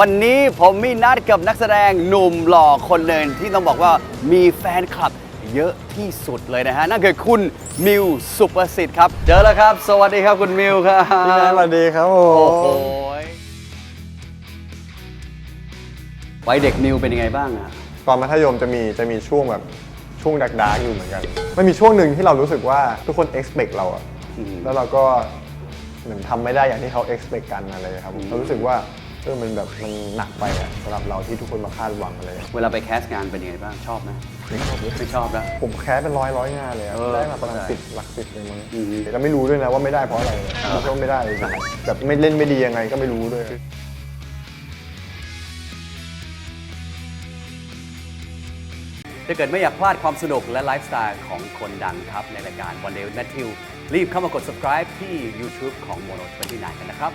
วันนี้ผมมีนัดกับนักแสดงหนุ่มหล่อคนหนึ่งที่ต้องบอกว่ามีแฟนคลับเยอะที่สุดเลยนะฮะ นั่นคือคุณมิวสุประสิทธิ์ครับ เจอแล้วครับ สวัสดีครับคุณมิวครับพี่แมนสวัสดีครับโอ้โอ้โหโหวัยเด็กมิวเป็นยังไงบ้างอะตอนมัธยมจะมีจะมีช่วงแบบช่วงดักดาร์กอยู่เหมือนกันมันมีช่วงหนึ่งที่เรารู้สึกว่าทุกคน expect เราอะแล้วเราก็เหมือนทำไม่ได้อย่างที่เขา expect กันอะไรครับเรารู้สึกว่า เออมันแบบมันหนักไปอะสำหรับเราที่ทุกคนมาคาดหวังอะไรเวลาไปแคสต์งานเป็นยังไงบ้างชอบไหมไม่ชอบนะผมแคสเป็นร้อยร้อยงานเลยอะเออได้มาประมาณเข้าใจสิบหลักสิบเลยมั้งอือฮึแล้วไม่รู้ด้วยนะว่าไม่ได้เพราะอะไรเราก็ไม่ได้เลยแบบไม่เล่นไม่ดียังไงก็ไม่รู้ด้วยถ้าเกิดไม่อยากพลาดความสนุกและไลฟ์สไตล์ของคนดังครับ ในรายการวันเดย์แมทธิวรีบเข้ามากด subscribe ที่ YouTube ของ Mono 29กันนะครับ